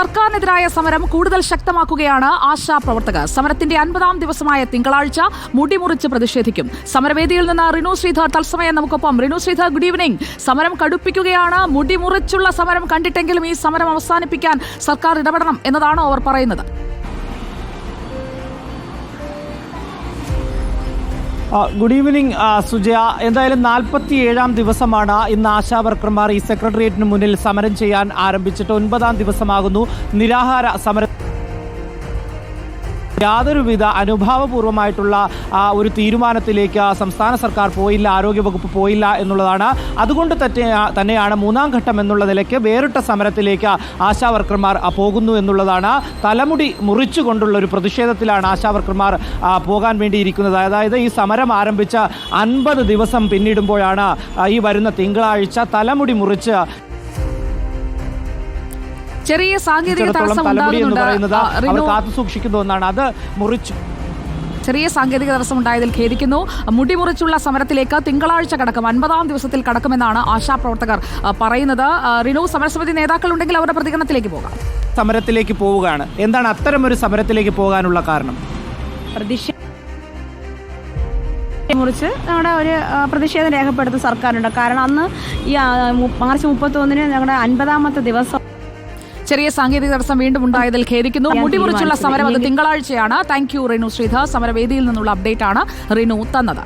സർക്കാരിനെതിരായ സമരം കൂടുതൽ ശക്തമാക്കുകയാണ് ആശാ പ്രവർത്തകർ സമരത്തിന്റെ അൻപതാം ദിവസമായ തിങ്കളാഴ്ച മുടിമുറിച്ച് പ്രതിഷേധിക്കും. സമരവേദിയിൽ നിന്ന് റിനു ശ്രീധർ തത്സമയം നമുക്കൊപ്പം. റിനു ശ്രീധർ ഗുഡ് ഈവനിംഗ് സമരം കടുപ്പിക്കുകയാണ്. മുടിമുറിച്ചുള്ള സമരം കണ്ടിട്ടെങ്കിലും ഈ സമരം അവസാനിപ്പിക്കാൻ സർക്കാർ ഇടപെടണം എന്നതാണോ അവർ പറയുന്നത്. Good evening Sujaya. എന്തായാലും നാൽപ്പത്തി ഏഴാം ദിവസമാണ് ഇന്ന് ആശാവർക്കർമാർ ഈ സെക്രട്ടേറിയറ്റിന് മുന്നിൽ സമരം ചെയ്യാൻ ആരംഭിച്ചിട്ട് ഒൻപതാം ദിവസമാകുന്നു. നിരാഹാര സമര യാതൊരുവിധ അനുഭാവപൂർവമായിട്ടുള്ള ഒരു തീരുമാനത്തിലേക്ക് സംസ്ഥാന സർക്കാർ പോയില്ല ആരോഗ്യവകുപ്പ് പോയില്ല എന്നുള്ളതാണ്. അതുകൊണ്ട് തന്നെ തന്നെയാണ് മൂന്നാം ഘട്ടം എന്നുള്ള നിലയ്ക്ക് വേറിട്ട സമരത്തിലേക്ക് ആശാവർക്കർമാർ പോകുന്നു എന്നുള്ളതാണ്. തലമുടി മുറിച്ചുകൊണ്ടുള്ള ഒരു പ്രതിഷേധത്തിലാണ് ആശാവർക്കർമാർ പോകാൻ വേണ്ടിയിരിക്കുന്നത്. അതായത് ഈ സമരം ആരംഭിച്ച അൻപത് ദിവസം പിന്നിടുമ്പോഴാണ് ഈ വരുന്ന തിങ്കളാഴ്ച തലമുടി മുറിച്ച് ചെറിയ സാങ്കേതിക തടസ്സം ഉണ്ടാകുന്നുണ്ട്. കാത്തു സൂക്ഷിക്കുന്ന ഒന്നാണ് അത് മുറിച്ചു ചെറിയ സാങ്കേതിക തടസ്സം ഉണ്ടായതിൽ ഖേദിക്കുന്നു. മുടിമുറിച്ചുള്ള സമരത്തിലേക്ക് തിങ്കളാഴ്ച കടക്കും. അൻപതാം ദിവസത്തിൽ കടക്കുമെന്നാണ് ആശാപ്രവർത്തകർ പറയുന്നത്. റിനോ നേതാക്കൾ ഉണ്ടെങ്കിൽ അവരുടെ പ്രതികരണത്തിലേക്ക് പോകാം. സമരത്തിലേക്ക് പോവുകയാണ്. എന്താണ് അത്തരം ഒരു സമരത്തിലേക്ക് പോകാനുള്ള കാരണം? മുറിച്ച് നമ്മുടെ ഒരു പ്രതിഷേധം രേഖപ്പെടുത്തുന്ന സർക്കാരുണ്ട്. കാരണം അന്ന് ഈ മാർച്ച് മുപ്പത്തൊന്നിന് ഞങ്ങളുടെ അൻപതാമത്തെ ദിവസം ചെറിയ സാങ്കേതിക തടസ്സം വീണ്ടും ഉണ്ടായതിൽ ഖേദിക്കുന്നു. മുടിമുറിച്ചുള്ള സമരം അത് തിങ്കളാഴ്ചയാണ്. താങ്ക് യു റിനു ശ്രീധർ സമരവേദിയിൽ നിന്നുള്ള അപ്ഡേറ്റ് ആണ് റിനു തന്നത്.